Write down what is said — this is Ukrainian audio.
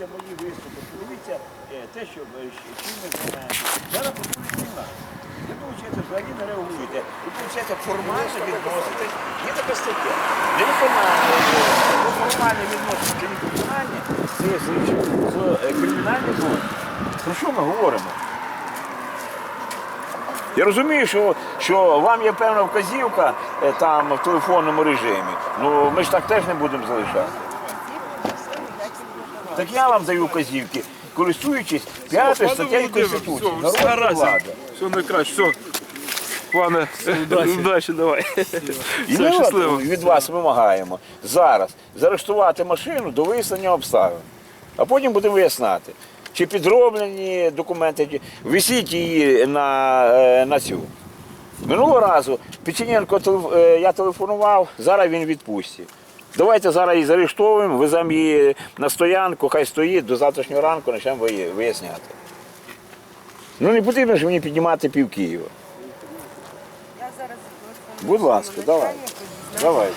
подивіться мої виступи, подивіться е, те, що е, чим ми займаємося. Зараз проходить війна. Ви, виходить, взагалі не реагуєте. Ви, виходить, формально відноситесь. Є така стаття. Невиконання, е, формально відноситься чи невиконання, це є злочин з е, кримінальних злочин. Про що ми говоримо? Я розумію, що, що вам є певна вказівка е, там в телефонному режимі. Ну ми ж так теж не будемо залишати. Так я вам даю вказівки, користуючись п'ятою статтею Конституції. Народна влада. Все найкраще, все. Пане, удачі, давай. І ми щасливо. от від вас вимагаємо зараз заарештувати машину до вияснення обставин, а потім будемо виясняти, чи підроблені документи, чи висіть її на, е, на цю. Минулого разу Печененко телеф- е, я телефонував, зараз він відпустці. Давайте зараз її заарештовуємо, веземо її на стоянку, хай стоїть до завтрашнього ранку, почнемо виясняти. Ну не потрібно ж мені піднімати пів Києва. Будь ласка, давай. Давай.